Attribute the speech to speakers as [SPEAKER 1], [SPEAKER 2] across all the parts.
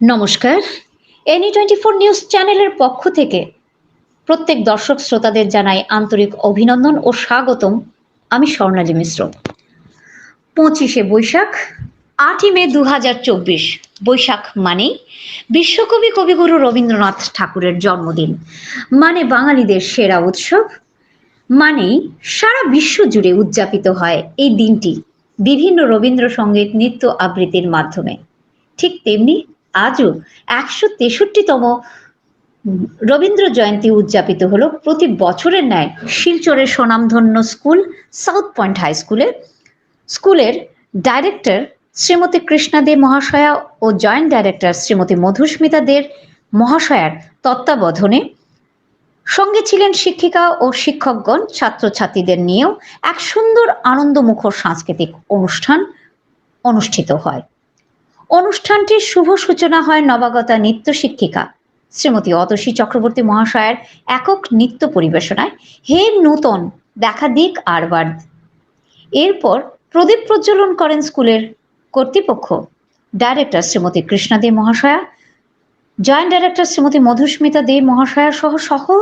[SPEAKER 1] নমস্কার। Any twenty four news চ্যানেলের পক্ষ থেকে প্রত্যেক দর্শক শ্রোতাদের জানাই আন্তরিক অভিনন্দন ও স্বাগতম। আমি স্বর্ণালী মিশ্র। পঁচিশে বৈশাখ, আটই মে দু হাজার চব্বিশ। বৈশাখ মানেই বিশ্বকবি কবিগুরু রবীন্দ্রনাথ ঠাকুরের জন্মদিন। মানে বাঙালিদের সেরা উৎসব। মানেই সারা বিশ্ব জুড়ে উদযাপিত হয় এই দিনটি। বিভিন্ন রবীন্দ্রসঙ্গীত নৃত্য আবৃত্তির মাধ্যমে। ঠিক তেমনি আজও একশো তেষট্টিতম রবীন্দ্র জয়ন্তী উদযাপিত হলো প্রতি বছরের ন্যায় শিলচরের স্বনামধন্য স্কুল, সাউথ পয়েন্ট হাই স্কুলে। স্কুলের ডাইরেক্টর শ্রীমতী কৃষ্ণা দে মহাশয়া ও জয়েন্ট ডাইরেক্টর শ্রীমতী মধুস্মিতা দের মহাশয়ার তত্ত্বাবধানে। সঙ্গে ছিলেন শিক্ষিকা ও শিক্ষকগণ, ছাত্রছাত্রীদের নিয়েও এক সুন্দর আনন্দমুখর সাংস্কৃতিক অনুষ্ঠান অনুষ্ঠিত হয়। অনুষ্ঠানটির শুভ সূচনা হয় নবাগতা নৃত্য শিক্ষিকা। শ্রীমতী অতসী চক্রবর্তী মহাশয়ের একক নৃত্য পরিবেশনায় হে নূতন, দেখা দিক আর আরবার এরপর প্রদীপ প্রজ্বলন করেন স্কুলের কর্তৃপক্ষ। ডাইরেক্টর শ্রীমতী কৃষ্ণা দে মহাশয়া, জয়েন্ট ডাইরেক্টর শ্রীমতী মধুস্মিতা দে মহাশয়া সহ সকল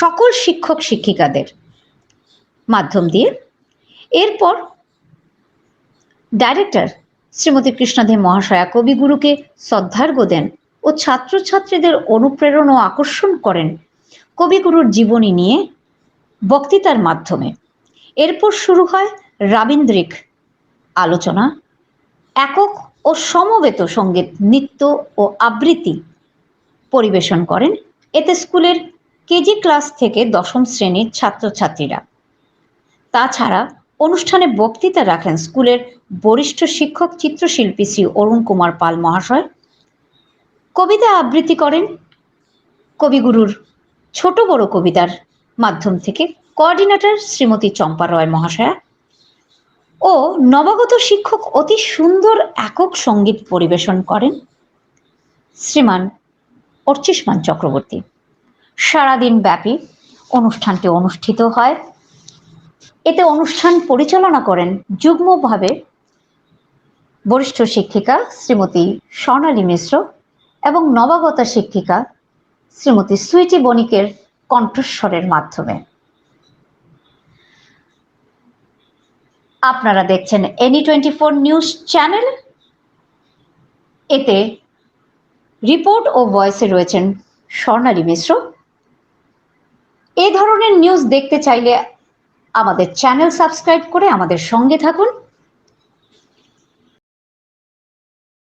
[SPEAKER 1] সকল শিক্ষক শিক্ষিকাদের মাধ্যম দিয়ে। এরপর ডাইরেক্টর শ্রীমতী কৃষ্ণাদে মহাশয়া কবিগুরুকে শ্রদ্ধার্ঘ দেন ও ছাত্রছাত্রীদের অনুপ্রেরণ ও আকর্ষণ করেন কবিগুরুর জীবনী নিয়ে বক্তৃতার মাধ্যমে। এরপর শুরু হয় রাবীন্দ্রিক আলোচনা, একক ও সমবেত সংগীত, নৃত্য ও আবৃত্তি পরিবেশন করেন। এতে স্কুলের কেজি ক্লাস থেকে দশম শ্রেণির ছাত্রছাত্রীরা। তাছাড়া অনুষ্ঠানে বক্তৃতা রাখেন স্কুলের বরিষ্ঠ শিক্ষক চিত্রশিল্পী শ্রী অরুণ কুমার পাল মহাশয়। কবিতা আবৃত্তি করেন কবিগুরুর ছোট বড় কবিতার মাধ্যম থেকে কোঅর্ডিনেটর শ্রীমতী চম্পা রয় মহাশয়া ও নবাগত শিক্ষক অতি সুন্দর একক সংগীত পরিবেশন করেন শ্রীমান অর্চিষ্মান চক্রবর্তী। সারাদিন ব্যাপী অনুষ্ঠানটি অনুষ্ঠিত হয় এতে অনুষ্ঠান পরিচালনা করেন যুগ্মভাবে বরিষ্ঠ শিক্ষিকা শ্রীমতী স্বর্ণালী মিশ্র এবং নবাগতা শিক্ষিকা শ্রীমতী সুইটি বণিকের কণ্ঠস্বরের মাধ্যমে। আপনারা দেখছেন any twenty four news channel এতে রিপোর্ট ও ভয়েসে রয়েছেন স্বর্ণালী মিশ্র। এ ধরনের নিউজ দেখতে চাইলে আমাদের চ্যানেল সাবস্ক্রাইব করে আমাদের সঙ্গে থাকুন।